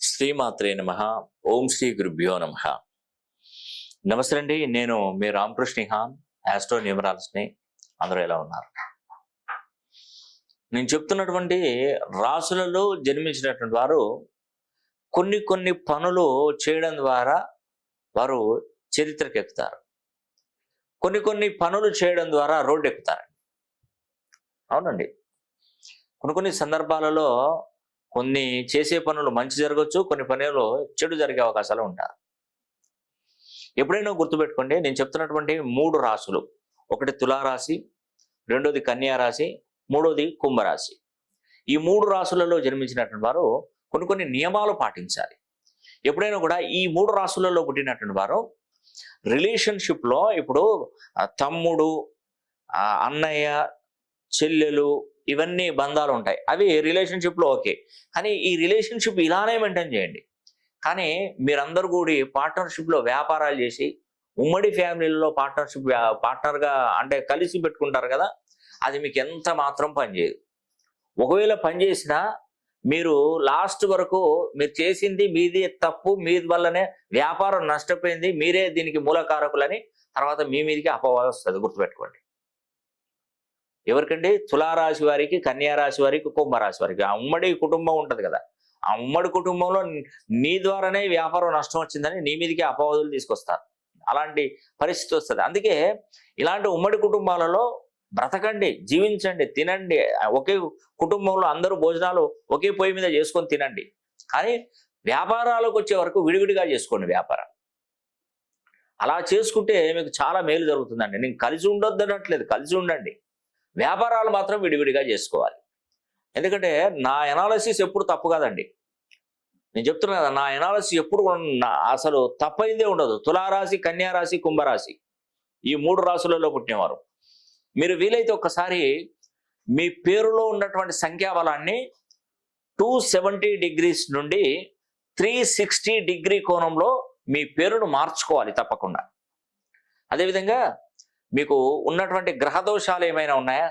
శ్రీమాత్రే నమ. ఓం శ్రీ గురుభ్యో నమ. నమస్తే అండి నేను మీ రామకృష్ణ హాన్ యాస్ట్రో న్యూమరాలజీని అందరూ ఎలా ఉన్నారు? నేను చెప్తున్నటువంటి రాసులలో జన్మించినటువంటి వారు కొన్ని కొన్ని పనులు చేయడం ద్వారా వారు చరిత్రకు ఎక్కుతారు. కొన్ని కొన్ని పనులు చేయడం ద్వారా రోడ్డు ఎక్కుతారు అవునండి. కొన్ని కొన్ని సందర్భాలలో కొన్ని చేసే పనులు మంచి జరగవచ్చు కొన్ని పనులు చెడు జరిగే అవకాశాలు ఉంటాయి. ఎప్పుడైనా గుర్తుపెట్టుకోండి నేను చెప్తున్నటువంటి మూడు రాశులు ఒకటి తులారాశి రెండోది కన్యారాశి మూడోది కుంభరాశి. ఈ మూడు రాశులలో జన్మించినటువంటి వారు కొన్ని కొన్ని నియమాలు పాటించాలి. ఎప్పుడైనా కూడా ఈ మూడు రాశులలో పుట్టినటువంటి వారు రిలేషన్షిప్లో ఇప్పుడు తమ్ముడు అన్నయ్య చెల్లెలు ఇవన్నీ బంధాలు ఉంటాయి. అవి రిలేషన్షిప్లో ఓకే. కానీ ఈ రిలేషన్షిప్ ఇలానే మెయింటైన్ చేయండి. కానీ మీరందరూ కూడి పార్ట్నర్షిప్లో వ్యాపారాలు చేసి ఉమ్మడి ఫ్యామిలీలో పార్ట్నర్షిప్ పార్ట్నర్గా అంటే కలిసి పెట్టుకుంటారు కదా అది మీకు ఎంత మాత్రం పనిచేయదు ఒకవేళ పనిచేసినా మీరు లాస్ట్ వరకు మీరు చేసింది మీది తప్పు మీ వల్లనే వ్యాపారం నష్టపోయింది మీరే దీనికి మూలకారకులని తర్వాత మీ మీదకి అపవాదం వస్తుంది గుర్తుపెట్టుకోండి. ఎవరికండి? తులారాశి వారికి కన్యా రాశి వారికి కుంభరాశి వారికి. ఆ ఉమ్మడి కుటుంబం ఉంటుంది కదా. ఆ ఉమ్మడి కుటుంబంలో నీ ద్వారానే వ్యాపారం నష్టం వచ్చిందని నీ మీదకి అపవాదులు తీసుకొస్తారు. అలాంటి పరిస్థితి వస్తుంది. అందుకే ఇలాంటి ఉమ్మడి కుటుంబాలలో బ్రతకండి జీవించండి తినండి. ఒకే కుటుంబంలో అందరూ భోజనాలు ఒకే పొయ్యి మీద చేసుకొని తినండి. కానీ వ్యాపారాలకు వచ్చే వరకు విడివిడిగా చేసుకోండి వ్యాపారం అలా చేసుకుంటే మీకు చాలా మేలు జరుగుతుందండి. నేను కలిసి ఉండొద్దు అనట్లేదు కలిసి ఉండండి. వ్యాపారాలు మాత్రం విడివిడిగా చేసుకోవాలి. ఎందుకంటే నా ఎనాలసిస్ ఎప్పుడు తప్పు కాదండి. నేను చెప్తున్నా కదా నా ఎనాలసిస్ ఎప్పుడు కూడా నా- అసలు తప్పైందే ఉండదు. తులారాశి కన్యారాశి కుంభరాశి ఈ మూడు రాశులలో పుట్టినవారు. మీరు వీలైతే ఒక్కసారి మీ పేరులో ఉన్నటువంటి సంఖ్యాబలాన్ని టూ సెవెంటీ డిగ్రీస్ నుండి త్రీ సిక్స్టీ డిగ్రీ కోణంలో మీ పేరును మార్చుకోవాలి తప్పకుండా. అదేవిధంగా మీకు ఉన్నటువంటి గ్రహదోషాలు ఏమైనా ఉన్నాయా?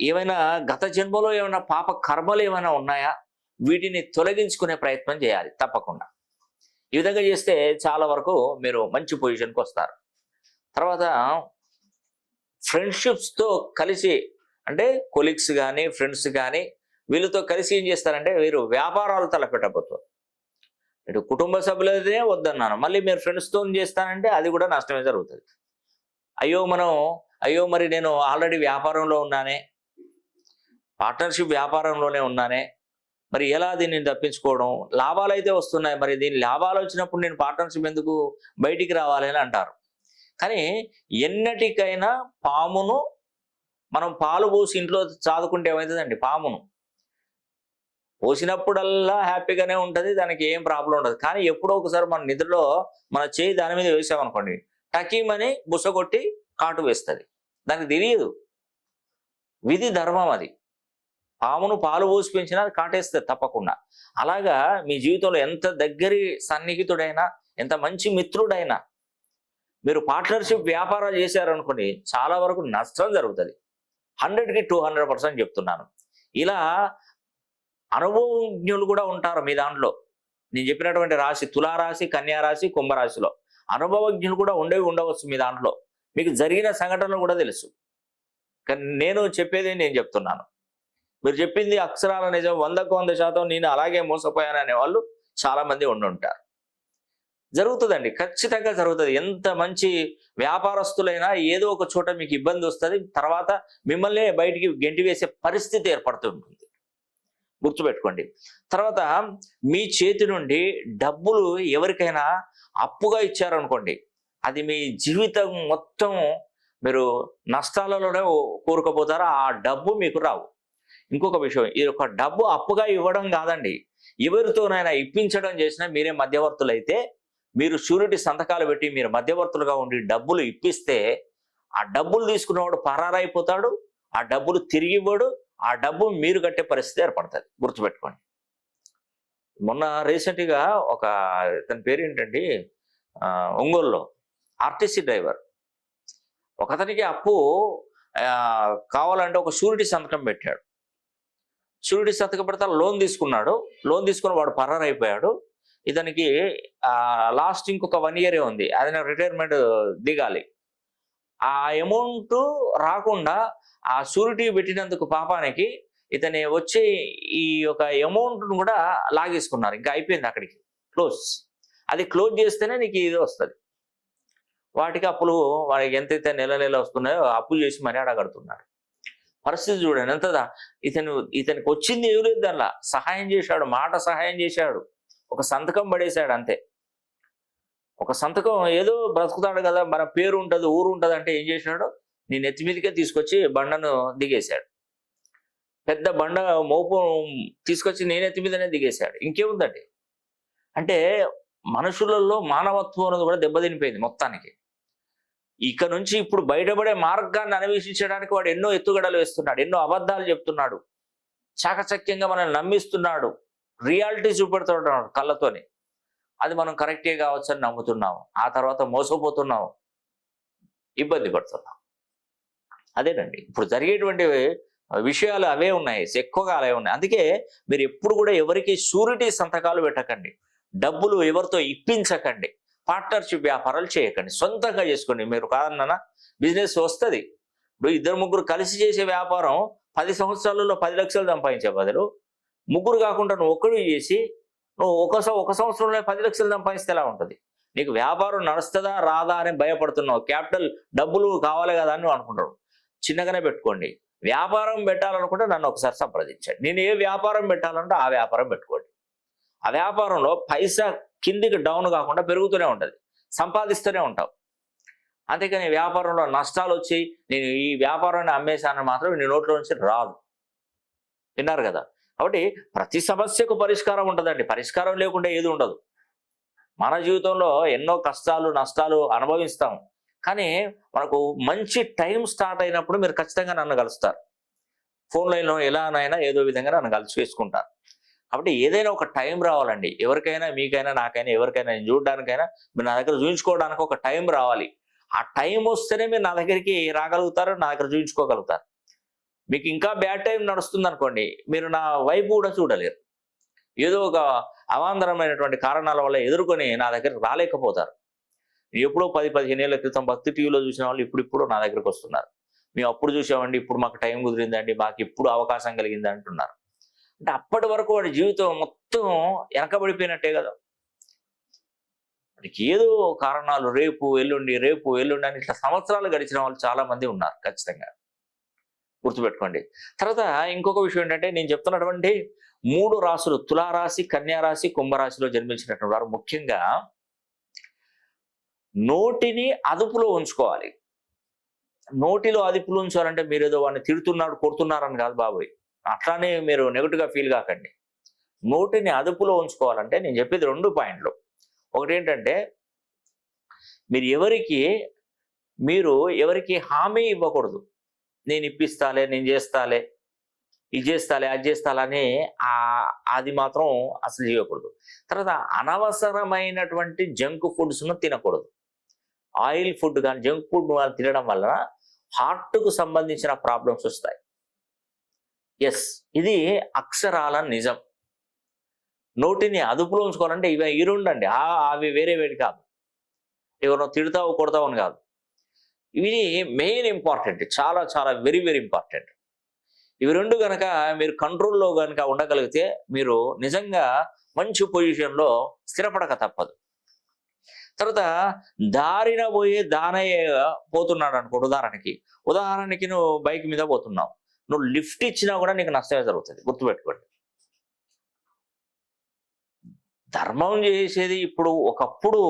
ఏమైనా గత జన్మలో ఏమైనా పాప కర్మలు ఏమైనా ఉన్నాయా? వీటిని తొలగించుకునే ప్రయత్నం చేయాలి తప్పకుండా. ఈ విధంగా చేస్తే చాలా వరకు మీరు మంచి పొజిషన్కి వస్తారు. తర్వాత ఫ్రెండ్షిప్స్తో కలిసి అంటే కొలీగ్స్ కానీ ఫ్రెండ్స్ కానీ వీళ్ళతో కలిసి ఏం చేస్తారంటే వీరు వ్యాపారాలు తలపెట్టబోతారు ఇటు కుటుంబ సభ్యులదే వద్దన్నాను. మళ్ళీ మీరు ఫ్రెండ్స్తో చేస్తానంటే అది కూడా నష్టమే జరుగుతుంది. అయ్యో మనం అయ్యో మరి నేను ఆల్రెడీ వ్యాపారంలో ఉన్నానే. పార్ట్నర్షిప్ వ్యాపారంలోనే ఉన్నానే. మరి ఎలా దీన్ని తప్పించుకోవడం? లాభాలు అయితే వస్తున్నాయి. మరి దీని లాభాలు వచ్చినప్పుడు నేను పార్ట్నర్షిప్ ఎందుకు బయటికి రావాలి అంటారు. కానీ ఎన్నటికైనా పామును మనం పాలు పోసి ఇంట్లో చాదుకుంటే ఏమవుతుందండి పామును. పోసినప్పుడల్లా హ్యాపీగానే ఉంటుంది. దానికి ఏం ప్రాబ్లం ఉండదు. కానీ ఎప్పుడో ఒకసారి మన నిద్రలో మన చేయి దాని మీద వేసామనుకోండి టకీమని బుసగొట్టి కాటు వేస్తుంది. దానికి తెలియదు. విధి ధర్మం అది. పామును పాలు పోసి పెంచినా అది కాటేస్తుంది తప్పకుండా. అలాగా మీ జీవితంలో ఎంత దగ్గరి సన్నిహితుడైనా ఎంత మంచి మిత్రుడైనా మీరు పార్ట్నర్షిప్ వ్యాపారాలు చేశారనుకోండి చాలా వరకు నష్టం జరుగుతుంది. హండ్రెడ్కి టూ హండ్రెడ్ పర్సెంట్ చెప్తున్నాను. ఇలా అనుభవజ్ఞులు కూడా ఉంటారు మీ దాంట్లో. నేను చెప్పినటువంటి రాశి తులారాశి కన్యారాశి కుంభరాశిలో. అనుభవజ్ఞులు కూడా ఉండేవి ఉండవచ్చు మీ దాంట్లో. మీకు జరిగిన సంఘటనలు కూడా తెలుసు. కానీ నేను చెప్పేది నేను చెప్తున్నాను. మీరు చెప్పింది అక్షరాల నిజం వందకు వంద శాతం నేను అలాగే మోసపోయాను అనే వాళ్ళు చాలామంది ఉండుంటారు ఉండి ఉంటారు. జరుగుతుందండి ఖచ్చితంగా జరుగుతుంది. ఎంత మంచి వ్యాపారస్తులైనా ఏదో ఒక చోట మీకు ఇబ్బంది వస్తుంది తర్వాత మిమ్మల్ని బయటికి గెంటి వేసే పరిస్థితి ఏర్పడుతుంటుంది గుర్తుపెట్టుకోండి. తర్వాత మీ చేతి నుండి డబ్బులు ఎవరికైనా అప్పుగా ఇచ్చారనుకోండి అది మీ జీవితం మొత్తం మీరు నష్టాలలోనే కూరుకుపోతారు ఆ డబ్బు మీకు రావు. ఇంకొక విషయం ఈ యొక్క డబ్బు అప్పుగా ఇవ్వడం కాదండి. ఎవరితోనైనా ఇప్పించడం చేసినా మీరే మధ్యవర్తులైతే మీరు షూరిటీ సంతకాలు పెట్టి మీరు మధ్యవర్తులుగా ఉండి డబ్బులు ఇప్పిస్తే ఆ డబ్బులు తీసుకున్నవాడు పరారైపోతాడు ఆ డబ్బులు తిరిగి ఇవ్వడు ఆ డబ్బు మీరు కట్టే పరిస్థితి ఏర్పడుతుంది. గుర్తుపెట్టుకోండి. మొన్న రీసెంట్గా ఒక తన పేరు ఏంటండి ఒంగోలులో ఆర్టీసీ డ్రైవర్. ఒకతనికి అప్పు కావాలంటే ఒక షూరిటీ సంతకం పెట్టాడు. షూరిటీ సంతకం పెడతా లోన్ తీసుకున్నాడు. లోన్ తీసుకుని వాడు పరారు అయిపోయాడు ఇతనికి లాస్ట్ ఇంకొక వన్ ఇయరే ఉంది. అది రిటైర్మెంట్ దిగాలి. ఆ అమౌంట్ రాకుండా ఆ షూరిటీ పెట్టినందుకు పాపానికి ఇతని వచ్చి ఈ యొక్క అమౌంట్ను కూడా లాగేసుకున్నారు. ఇంకా అయిపోయింది అక్కడికి. క్లోజ్. అది క్లోజ్ చేస్తేనే నీకు ఇది వస్తుంది. వాటికి అప్పులు వాడికి ఎంతైతే నెల నెల వస్తున్నాయో అప్పులు చేసి మరీ అడగడుతున్నాడు పరిస్థితి చూడండి. ఎంత ఇతను ఇతనికి వచ్చింది ఏం లేదు సహాయం చేశాడు. మాట సహాయం చేశాడు. ఒక సంతకం పడేశాడు అంతే. ఒక సంతకం ఏదో బ్రతుకుతాడు కదా. మన పేరు ఉంటుంది ఊరు ఉంటుంది అంటే ఏం చేసినాడు నీ నెత్తి మీదకే తీసుకొచ్చి బండను దిగేశాడు. పెద్ద బండ మోపు తీసుకొచ్చి నేనే నెత్తి మీదనే దిగేశాడు. ఇంకేముందండి? అంటే మనుషులలో మానవత్వం అనేది కూడా దెబ్బతినిపోయింది మొత్తానికి. ఇక నుంచి ఇప్పుడు బయటపడే మార్గాన్ని అన్వేషించడానికి వాడు ఎన్నో ఎత్తుగడలు వేస్తున్నాడు ఎన్నో అబద్ధాలు చెప్తున్నాడు చాకచక్యంగా మనల్ని నమ్మిస్తున్నాడు రియాలిటీ చూపెడుతున్నాడు కళ్ళతోని. అది మనం కరెక్టే కావచ్చు అని నమ్ముతున్నాము. ఆ తర్వాత మోసపోతున్నాము ఇబ్బంది పడుతున్నాం అదేనండి. ఇప్పుడు జరిగేటువంటి విషయాలు అవే ఉన్నాయి. ఎక్కువగా అలాగే ఉన్నాయి. అందుకే మీరు ఎప్పుడు కూడా ఎవరికి షూరిటీ సంతకాలు పెట్టకండి. డబ్బులు ఎవరితో ఇప్పించకండి. పార్ట్నర్షిప్ వ్యాపారాలు చేయకండి. సొంతంగా చేసుకోండి. మీరు కాదన్నా బిజినెస్ వస్తుంది. ఇప్పుడు ఇద్దరు ముగ్గురు కలిసి చేసే వ్యాపారం పది సంవత్సరాలలో పది లక్షలు సంపాదించే బదులు ముగ్గురు కాకుండా నువ్వు ఒక్కడు చేసి నువ్వు ఒక సం- ఒక సంవత్సరంలో పది లక్షలు సంపాదిస్తే ఎలా ఉంటుంది? నీకు వ్యాపారం నడుస్తుందా రాదా అని భయపడుతున్నావు. క్యాపిటల్ డబ్బులు కావాలి కదా అని నువ్వు అనుకుంటావు. చిన్నగానే పెట్టుకోండి. వ్యాపారం పెట్టాలనుకుంటే నన్ను ఒకసారి సంప్రదించండి. నేను ఏ వ్యాపారం పెట్టాలంటే ఆ వ్యాపారం పెట్టుకోండి. ఆ వ్యాపారంలో పైసా కిందికి డౌన్ కాకుండా పెరుగుతూనే ఉంటుంది. సంపాదిస్తూనే ఉంటావు అంతేకాని వ్యాపారంలో నష్టాలు వచ్చి నేను ఈ వ్యాపారాన్ని అమ్మేశానని మాత్రం నీ నోట్లో నుంచి రాదు. విన్నారు కదా? కాబట్టి ప్రతి సమస్యకు పరిష్కారం ఉంటుందండి. పరిష్కారం లేకుండా ఏది ఉండదు. మన జీవితంలో ఎన్నో కష్టాలు నష్టాలు అనుభవిస్తాం. కానీ మనకు మంచి టైం స్టార్ట్ అయినప్పుడు మీరు ఖచ్చితంగా నన్ను కలుస్తారు. ఫోన్ లైన్లో ఎలానైనా ఏదో విధంగా నన్ను కలిసి వేసుకుంటారు. కాబట్టి ఏదైనా ఒక టైం రావాలండి. ఎవరికైనా మీకైనా నాకైనా ఎవరికైనా నేను చూడడానికైనా మీరు నా దగ్గర చూపించుకోవడానికి ఒక టైం రావాలి. ఆ టైం వస్తేనే మీరు నా దగ్గరికి రాగలుగుతారు నా దగ్గర చూపించుకోగలుగుతారు మీకు ఇంకా బ్యాడ్ టైం నడుస్తుంది అనుకోండి మీరు నా వైపు కూడా చూడలేరు. ఏదో ఒక అవాంతరమైనటువంటి కారణాల వల్ల ఎదుర్కొని నా దగ్గర రాలేకపోతారు. ఎప్పుడో పది పదిహేను ఏళ్ళ క్రితం భక్తి టీవీలో చూసిన వాళ్ళు ఇప్పుడు ఇప్పుడు నా దగ్గరకు వస్తున్నారు. మేము అప్పుడు చూసామండి ఇప్పుడు మాకు టైం కుదిరిందండి మాకు ఇప్పుడు అవకాశం కలిగింది అంటున్నారు. అంటే అప్పటి వరకు వాడి జీవితం మొత్తం వెనకబడిపోయినట్టే కదా. వాడికి ఏదో కారణాలు రేపు ఎల్లుండి రేపు ఎల్లుండి అని ఇట్లా సంవత్సరాలు గడిచిన వాళ్ళు చాలా మంది ఉన్నారు ఖచ్చితంగా. గుర్తుపెట్టుకోండి. తర్వాత ఇంకొక విషయం ఏంటంటే నేను చెప్తున్నటువంటి మూడు రాశులు తులారాశి కన్యారాశి కుంభరాశిలో జన్మించినటువంటి వారు ముఖ్యంగా నోటిని అదుపులో ఉంచుకోవాలి. నోటిలో అదుపులో ఉంచాలంటే మీరు ఏదో వాడిని తిడుతున్నాడు కొడుతున్నారని కాదు బాబోయ్. అట్లానే మీరు నెగిటివ్గా ఫీల్ కాకండి. నోటిని అదుపులో ఉంచుకోవాలంటే నేను చెప్పేది రెండు పాయింట్లు. ఒకటి ఏంటంటే మీరు ఎవరికి మీరు ఎవరికి హామీ ఇవ్వకూడదు. నేను ఇప్పిస్తాలే నేను చేస్తాలే ఇది చేస్తాలే అది చేస్తాలని అది మాత్రం అసలు చేయకూడదు. తర్వాత అనవసరమైనటువంటి జంక్ ఫుడ్స్ను తినకూడదు. ఆయిల్ ఫుడ్ కానీ జంక్ ఫుడ్ కానీ తినడం వలన హార్ట్కు సంబంధించిన ప్రాబ్లమ్స్ వస్తాయి. ఎస్ ఇది అక్షరాల నిజం. నోటిని అదుపులో ఉంచుకోవాలంటే ఇవి ఈ రెండు అండి అవి వేరే వేడి కాదు. ఎవరినో తిడతావు కొడతావు అని కాదు. ఇవి మెయిన్ ఇంపార్టెంట్ చాలా చాలా వెరీ వెరీ ఇంపార్టెంట్ ఇవి రెండు కనుక మీరు కంట్రోల్లో కనుక ఉండగలిగితే మీరు నిజంగా మంచి పొజిషన్లో స్థిరపడక తప్పదు. తర్వాత దారిన పోయి దానయ్య పోతున్నాడు అనుకోండి ఉదాహరణకి. ఉదాహరణకి నువ్వు బైక్ మీద పోతున్నావు. నువ్వు లిఫ్ట్ ఇచ్చినా కూడా నీకు నష్టమే జరుగుతుంది. గుర్తుపెట్టుకోండి. ధర్మం చేసేది ఇప్పుడు ఒకప్పుడు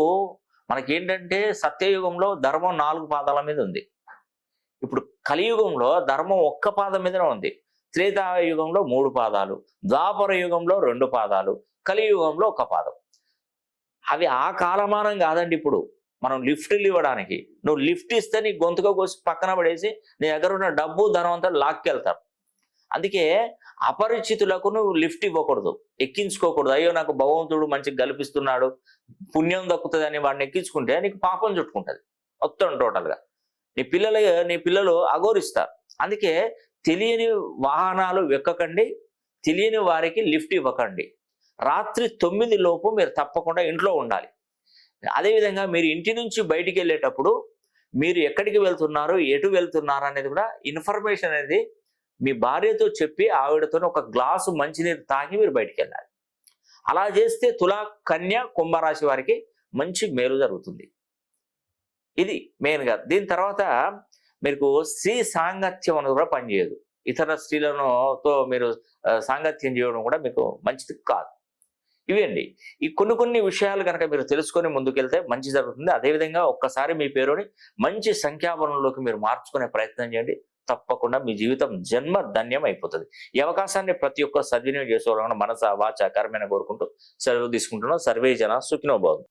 మనకేంటంటే సత్యయుగంలో ధర్మం నాలుగు పాదాల మీద ఉంది. ఇప్పుడు కలియుగంలో ధర్మం ఒక్క పాదం మీదనే ఉంది. త్రేతాయుగంలో మూడు పాదాలు ద్వాపర యుగంలో రెండు పాదాలు కలియుగంలో ఒక పాదం. అవి ఆ కాలమానం కాదండి ఇప్పుడు. మనం లిఫ్ట్లు ఇవ్వడానికి. నువ్వు లిఫ్ట్ ఇస్తే నీ గొంతుగా కోసి పక్కన పడేసి నీ దగ్గర ఉన్న డబ్బు ధనం అంతా లాక్కెళ్తారు. అందుకే అపరిచితులకు నువ్వు లిఫ్ట్ ఇవ్వకూడదు. ఎక్కించుకోకూడదు. అయ్యో నాకు భగవంతుడు మంచిగా గల్పిస్తున్నాడు. పుణ్యం దక్కుతుంది అని వాడిని ఎక్కించుకుంటే నీకు పాపం చుట్టుకుంటుంది. మొత్తం టోటల్గా నీ పిల్లలు నీ పిల్లలు అఘోరిస్తారు. అందుకే తెలియని వాహనాలు వెక్కకండి. తెలియని వారికి లిఫ్ట్ ఇవ్వకండి. రాత్రి తొమ్మిది లోపు మీరు తప్పకుండా ఇంట్లో ఉండాలి. అదేవిధంగా మీరు ఇంటి నుంచి బయటికి వెళ్ళేటప్పుడు మీరు ఎక్కడికి వెళ్తున్నారు ఎటు వెళ్తున్నారు అనేది కూడా ఇన్ఫర్మేషన్ అనేది మీ భార్యతో చెప్పి ఆవిడతో ఒక గ్లాసు మంచినీరు తాగి మీరు బయటికి వెళ్ళాలి. అలా చేస్తే తులా కన్య కుంభరాశి వారికి మంచి మేలు జరుగుతుంది. ఇది మెయిన్గా దీని తర్వాత మీకు స్త్రీ సాంగత్యం అనేది కూడా పనిచేయదు. ఇతర స్త్రీలను తో మీరు సాంగత్యం చేయడం కూడా మీకు మంచిది కాదు. ఇవండి ఈ కొన్ని కొన్ని విషయాలు కనుక మీరు తెలుసుకొని ముందుకెళ్తే మంచి జరుగుతుంది. అదేవిధంగా ఒక్కసారి మీ పేరుని మంచి సంఖ్యాబలంలోకి మీరు మార్చుకునే ప్రయత్నం చేయండి. తప్పకుండా మీ జీవితం జన్మ ధన్యం అయిపోతుంది. ఈ అవకాశాన్ని ప్రతి ఒక్క సద్వినియోగం చేసుకోవాలని మనస వాచ కర్మైన కోరుకుంటూ సెలవు తీసుకుంటున్నాం. సర్వే జన సుఖినోభావం